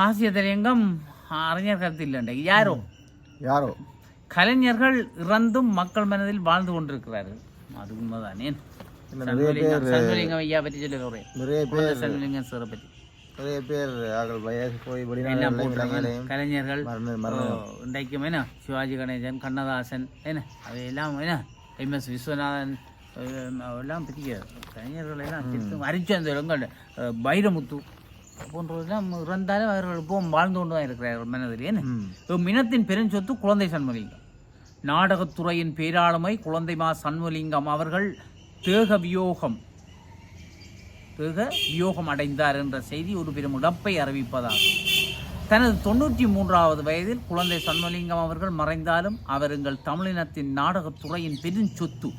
ஆசிய தலையங்கம் அறிஞர் கருத்தில் யாரோ யாரோ கலைஞர்கள் இறந்தும் மக்கள் மனதில் வாழ்ந்து கொண்டிருக்கிறார்கள் அது உண்மைதானே இல்ல, சண்முலிங்கம் ஐயா பற்றி சொல்ல பேர் சண்முலிங்கம் சாரை பற்றி நிறைய பேர் அவர்கள் வயசு போய் கலைஞர்கள் இன்றைக்கும் என்ன சிவாஜி கணேசன் கண்ணதாசன் என்ன அவையெல்லாம் என்ன எம் எஸ் விஸ்வநாதன் எல்லாம் பெரிய கலைஞர்கள் எல்லாம் திருத்தம் ஹரிச்சந்திரங்கள் போன்றவெல்லாம் இறந்தாலும் அவர்கள் இப்போ வாழ்ந்து கொண்டு தான் இருக்கிறார்கள் மனதில். எம் இனத்தின் பெருஞ்சொத்து குழந்தை சண்முலிங்கம் நாடகத்துறையின் பேராளுமை குழந்தை மா சண்முலிங்கம் அவர்கள் தேக வியோகம் தேக வியோகம் அடைந்தார் என்ற செய்தி ஒரு பெரும் இழப்பை அறிவிப்பதாகும் தனது தொண்ணூற்றி மூன்றாவது வயதில் குழந்தை சண்முலிங்கம் அவர்கள் மறைந்தாலும் அவர் எங்கள் தமிழினத்தின் நாடகத்துறையின் பெருஞ்சொத்து.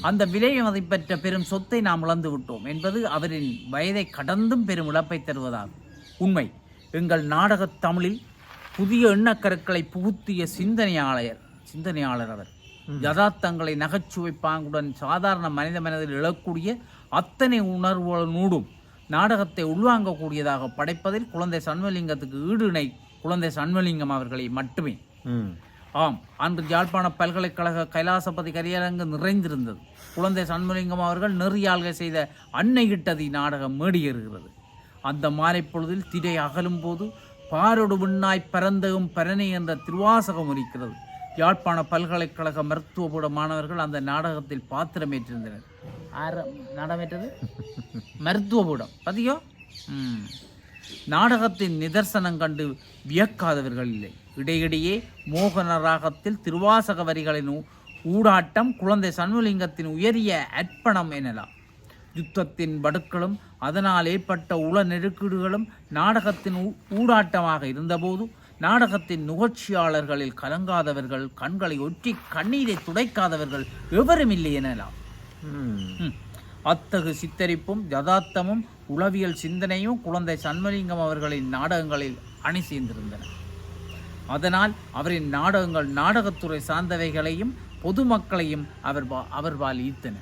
அந்த விலை மதிப்பெற்ற பெரும் சொத்தை நாம் இழந்து விட்டோம் என்பது அவரின் வயதை கடந்தும் பெரும் இழப்பை தருவதாகும். உண்மை எங்கள் நாடகத் தமிழில் புதிய எண்ணக்கருக்களை புகுத்திய சிந்தனையாளர் சிந்தனையாளர் அவர். யதார்த்தங்களை நகைச்சுவை பாங்குடன் சாதாரண மனித மனதில் எழக்கூடிய அத்தனை உணர்வுகளோடும் நாடகத்தை உள்வாங்கக்கூடியதாக படைப்பதில் குழந்தை சண்முலிங்கத்துக்கு ஈடு இணை குழந்தை சண்முலிங்கம் அவர்களை மட்டுமே. ஆம் அன்று யாழ்ப்பாண பல்கலைக்கழக கைலாசபதி கரியரங்கு நிறைந்திருந்தது. குழந்தை சண்முலிங்கம் அவர்கள் நெறியாள்கை செய்த அன்னையிட்டதி நாடகம் மேடியேறுகிறது. அந்த மாலை பொழுதில் திரை அகலும் போது பாரொடு விண்ணாய் பரந்தகும் பரணி என்ற திருவாசகம் இருக்கிறது. யாழ்ப்பாண பல்கலைக்கழக மருத்துவபூட மாணவர்கள் அந்த நாடகத்தில் பாத்திரமேற்றிருந்தனர். ஆர நாடகமேற்றது? மருத்துவபூடம் பதியோ? ம். நாடகத்தின் நிதர்சனம் கண்டு வியக்காதவர்கள் இல்லை. இடையிடையே மோகன ராகத்தில் திருவாசக வரிகளின் ஊடாட்டம் குழந்தை சண்முலிங்கத்தின் உயரிய அர்ப்பணம் எனலாம். யுத்தத்தின் வடுக்களும் அதனால் ஏற்பட்ட உள நெருக்கீடுகளும் நாடகத்தின் ஊடாட்டமாக இருந்தபோது நாடகத்தின் நுகர்ச்சியாளர்களில் கலங்காதவர்கள் கண்களை ஒற்றி கண்ணீரை துடைக்காதவர்கள் எவரும் இல்லை எனலாம். அத்தகு சித்தரிப்பும் யதார்த்தமும் உளவியல் சிந்தனையும் குழந்தை சண்முலிங்கம் அவர்களின் நாடகங்களில் அணி சேர்ந்திருந்தன. அதனால் அவரின் நாடகங்கள் நாடகத்துறை சார்ந்தவைகளையும் பொதுமக்களையும் அவர் அவர்பால் ஈர்த்தன.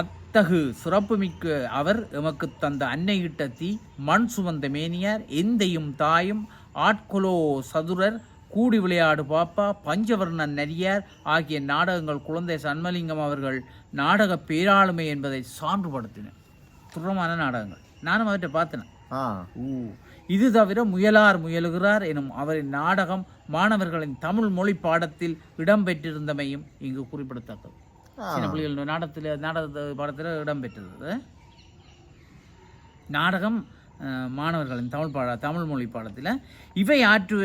அத்தகு சிறப்புமிக்க அவர் எமக்கு தந்த அன்னையிட்ட தீ மண் சுமந்த மேனியார் எந்தையும் தாயும் ஆட்கொலோ சதுரர் கூடி விளையாடு பாப்பா பஞ்சவர்ணன் நரியார் ஆகிய நாடகங்கள் குழந்தை சண்மலிங்கம் அவர்கள் நாடக பேராளுமை என்பதை சான்றுபடுத்தின. துரமான நாடகங்கள். நானும் அவற்றை பார்த்தேன். இது தவிர முயலார் முயலுகிறார் எனும் அவரின் நாடகம் மாணவர்களின் தமிழ் மொழி பாடத்தில் இடம்பெற்றிருந்தமையும் இங்கு குறிப்பிடத்தக்கது. சின்ன பிள்ளைகள் நாடகத்தில் நாடக பாடத்தில் இடம்பெற்றது நாடகம் மாணவர்களின் தமிழ் பாட தமிழ் மொழி பாடத்தில் இவை ஆற்று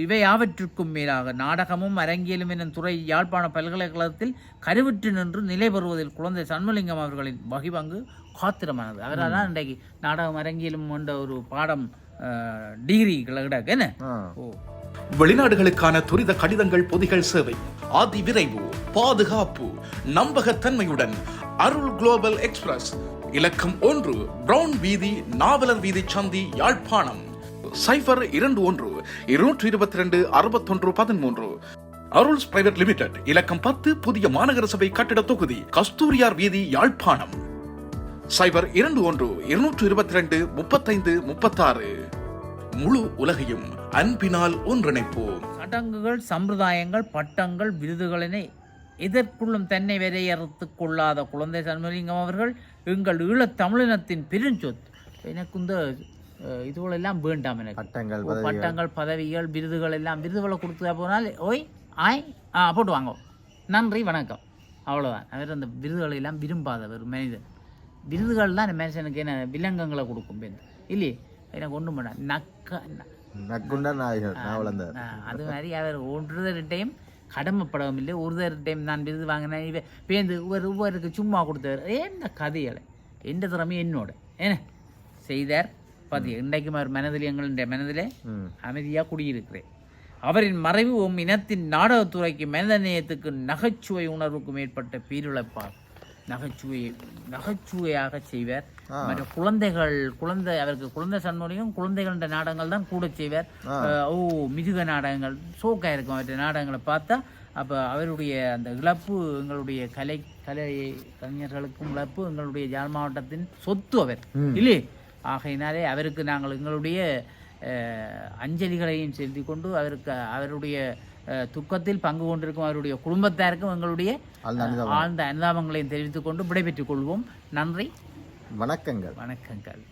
இவை யாவற்றுக்கும் மேலாக நாடகமும் அரங்கியலும் என்னும் துறை யாழ்ப்பாண பல்கலைக்கழகத்தில் கருவுற்று நின்று நிலை பெறுவதில் குழந்தை சண்முலிங்கம் அவர்களின் வகிபங்கு காத்திரமானது. அவரால் தான் இன்றைக்கு நாடகம் அரங்கியலும் என்ற ஒரு பாடம் டிகிரி கிடக்கு என்ன? ஓ. வெளிநாடுகளுக்கான துரித கடிதங்கள் பொதிகள் சேவை. அதி விரைவு பாதுகாப்பு நம்பகத்தன்மையுடன் அருள் குளோபல் எக்ஸ்பிரஸ். இலக்கம் ஒன்று. பிரவுன் வீதி நாவலர் வீதி சந்தி யாழ்ப்பாணம். சைபர் இரண்டு ஒன்று. இருநூற்றி இருபத்தி ரெண்டு அறுபத்தொன்று பதிமூன்று. அருள்ஸ் பிரைவேட் லிமிடெட் இலக்கம் பத்து புதிய மாநகர சபை கட்டிட தொகுதி கஸ்தூரியார் வீதி யாழ்ப்பாணம். சைபர் இரண்டு ஒன்று இருநூற்று இருபத்தி ரெண்டு முப்பத்தைந்து முப்பத்தாறு. முழு உலகையும் அன்பினால் ஒன்றிணைப்போம். சடங்குகள் சம்பிரதாயங்கள் பட்டங்கள் விருதுகளினை எதற்குள்ளும் தன்னை வரையறுத்துக் கொள்ளாத குழந்தை சண்முலிங்கம் அவர்கள் எங்கள் ஈழத் தமிழினத்தின் பெருஞ்சொத்து எனக்கு இந்த இதுகளெல்லாம் வேண்டாம் எனக்கு. பட்டங்கள் பட்டங்கள் பதவிகள் விருதுகள் எல்லாம் விருதுகளை கொடுத்தா போனால் ஓய் ஆய் ஆ போட்டு வாங்க. நன்றி வணக்கம். அவ்வளோதான் அவர் அந்த விருதுகளை எல்லாம் விரும்பாதவர் மனிதன். விருதுகள் தான் மனுஷனுக்கு என்ன விலங்கங்களை கொடுக்கும் பேர் இல்லையே? எனக்கு ஒன்றும் பண்ண நக்க அது மாதிரி அவர் ஒருத்தர்கிட்டையும் கடமைப்படவும் இல்லை ஒருத்தர்கிட்டையும் நான் விருது வாங்கினேன். இவ பேந்து ஒவ்வொரு ஒவ்வொருக்கு சும்மா கொடுத்தவர். என்ன கதைகளை எந்த திறமை என்னோட? என்ன? செய்தார். பாத்தியா இன்றைக்கும் அவர் மனதில் எங்களுடைய மனதிலே அமைதியாக குடியிருக்கிறேன். அவரின் மறைவு உம் இனத்தின் நாடகத்துறைக்கு மனித நேயத்துக்கு நகைச்சுவை உணர்வுக்கும் ஏற்பட்ட பேரிழப்பாகும். நகைச்சுவையை நகைச்சுவையாக செய்வார். மற்ற குழந்தைகள் குழந்தை அவருக்கு குழந்தை சன்முறையும் குழந்தைகள நாடகங்கள் தான் கூட செய்வார். ஓ மிருக நாடகங்கள். சோக்கா இருக்கும் அவற்றை நாடகங்களை பார்த்தா அப்போ அவருடைய அந்த இழப்பு எங்களுடைய கலை கலை கலைஞர்களுக்கும் இழப்பு எங்களுடைய யாழ் மாவட்டத்தின் சொத்து அவர். இல்லையே? ஆகையினாலே அவருக்கு நாங்கள் எங்களுடைய அஞ்சலிகளையும் செலுத்திக் கொண்டு அவருக்கு அவருடைய துக்கத்தில் பங்கு கொண்டிருக்கும் அவருடைய குடும்பத்தாருக்கும் எங்களுடைய. ஆழ்ந்த அனுதாபங்களையும் தெரிவித்துக் கொண்டு விடைபெற்றுக் கொள்வோம். நன்றி. வணக்கங்கள். வணக்கங்கள்.